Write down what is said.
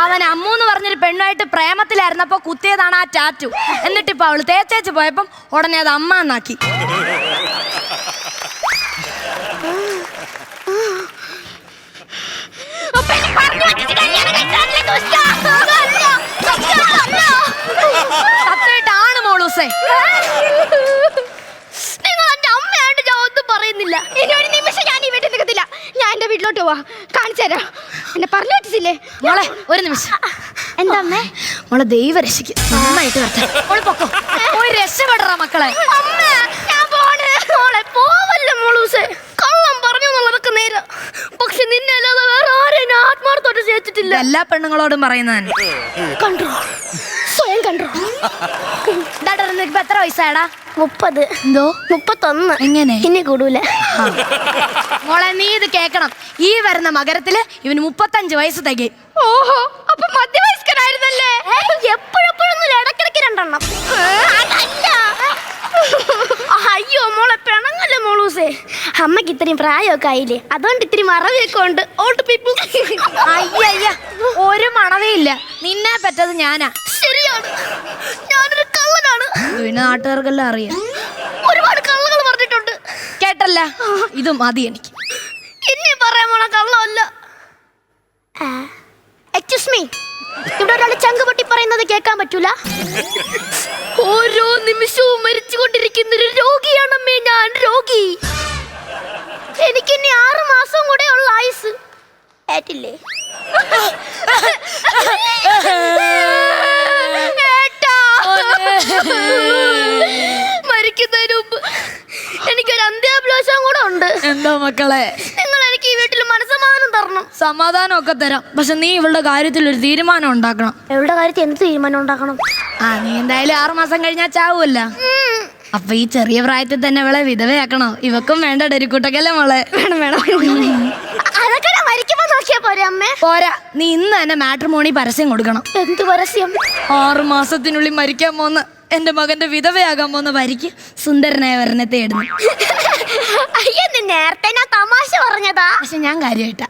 അവൻ അമ്മു എന്ന് പറഞ്ഞൊരു പെണ്ണുമായിട്ട് പ്രേമത്തിലായിരുന്നപ്പോ കുത്തിയതാണ് ആ ടാറ്റു. എന്നിട്ട് ഇപ്പൊ അവൾ തേച്ചേച്ച് പോയപ്പം ഉടനെ അത് അമ്മ എന്നാക്കി. സത്യമായിട്ടാണ് മോളൂസേ. നിങ്ങൾ എന്റെ അമ്മയായിട്ട് ഞാൻ ഒന്നും പറയുന്നില്ല. ഇനി ഒരു നിമിഷം ഞാൻ ഈ വീട്ടിൽ നിൽക്കത്തില്ല. ഞാൻ എന്റെ വീട്ടിലോട്ട് പോവാ. കാണിച്ചു തരാം. എന്നെ പറഞ്ഞു പറ്റിച്ചില്ലേ മോളെ ഒരു നിമിഷം. എന്താ അമ്മേ? മോളെ ദൈവ രക്ഷിക്കും നന്നായിട്ട് വരട്ടെ. മോൾ പൊക്കോ. പോയി രക്ഷപ്പെടറ മക്കളെ. അമ്മ ഞാൻ പോണേ. മോളെ പോവല്ലേ മോളൂസേ. കള്ളം പറഞ്ഞു എന്നുള്ളതൊക്കെ നേരം. പക്ഷെ നിന്നെ അല്ലാതെ വേറെ ആരെയും ആത്മാർത്ഥമായിട്ട് ചേച്ചിട്ടില്ല എല്ലാ പെണ്ണുങ്ങളോടും പറയുന്നതന്നെ കണ്ടോ സ്വയം കണ്ടോ എത്ര മുപ്പത്. എന്തോ? മുപ്പത്തൊന്ന്. എങ്ങനെ? ഇനി കൂടൂല. മോളെ നീ ഇത് കേക്കണം. ഈ വരുന്ന മകരത്തിൽ ഇവന് മുപ്പത്തഞ്ച് വയസ്സ് തികയും. ഓഹോ അപ്പൊ മധ്യവയസ്കനായിരുന്നല്ലേ? എപ്പോഴെപ്പോഴൊന്നും ഇടക്കിടക്ക് രണ്ടെണ്ണം. അതല്ല. അയ്യോ മോളെ പിണങ്ങല്ലേ മോളൂസേ. അമ്മയ്ക്ക് ഇത്രയും പ്രായമൊക്കെ ആയില്ലേ? അതുകൊണ്ട് ഇത്തിരി മറവിയൊക്കെ ഉണ്ട്. Old people. അയ്യ ഒരു മണവയില്ല നിന്നെ പറ്റത് ഞാനാ. ശരിയാണ്. ഞാനൊരു പിന്നെ നാട്ടുകാർക്കെല്ലാം അറിയാം. ഒരുപാട് കള്ളങ്ങൾ പറഞ്ഞിട്ടുണ്ട്. കേട്ടല്ല ഇത് മതി എനിക്ക്. ഇനി പറയാൻ പോണ കള്ളമല്ല. എക്സ്ക്യൂസ് മീ ഇവിടെ ഒരാൾ ചങ്ക് പൊട്ടി പറയുന്നത് കേൾക്കാൻ പറ്റൂല? ഓരോ നിമിഷവും മരിച്ചുകൊണ്ടിരിക്കുന്ന ഒരു രോഗിയാണമ്മേ ഞാൻ രോഗി. എനിക്കിനി ആറ് മാസം കൂടെ ഉള്ള ആയുസ്. ഏറ്റില്ലേ? എന്താ മക്കളെ? നിങ്ങൾ എനിക്ക് ഈ വീട്ടിൽ മനസ്സമാധാനം തരണം. സമാധാനം ഒക്കെ തരാം. പക്ഷെ നീ ഇവളുടെ കാര്യത്തിൽ ഒരു തീരുമാനം ഉണ്ടാക്കണം. എവിടെ കാര്യത്തിൽ എന്ത് തീരുമാനം ഉണ്ടാക്കണം? ആ നീ എന്തായാലും ആറു മാസം കഴിഞ്ഞാൽ ചാവൂല്ല അപ്പൊ ഈ ചെറിയ പ്രായത്തിൽ തന്നെ ഇവളെ വിധവയാക്കണോ. ഇവക്കും വേണ്ട ഡെരിക്കൂട്ടക്കല്ലേ മോളെ? വേണം വേണം. അതൊക്കെ ഞാൻ മരിക്കുമ്പോ നോക്കിയാ പോരെ അമ്മേ? പോരാ. നീ ഇന്ന് തന്നെ മാട്രിമോണി പരസ്യം കൊടുക്കണം. എന്ത് പരസ്യം? ആറു മാസത്തിനുള്ളിൽ മരിക്കാൻ പോന്ന എന്റെ മകന്റെ വിധവയാകാൻ പോന്ന വരിക്ക് സുന്ദരനായ വരനെ തേടുന്നു. അയ്യോ നേരത്തെ ഞാൻ തമാശ പറഞ്ഞതാ. പക്ഷെ ഞാൻ കാര്യമായിട്ടാ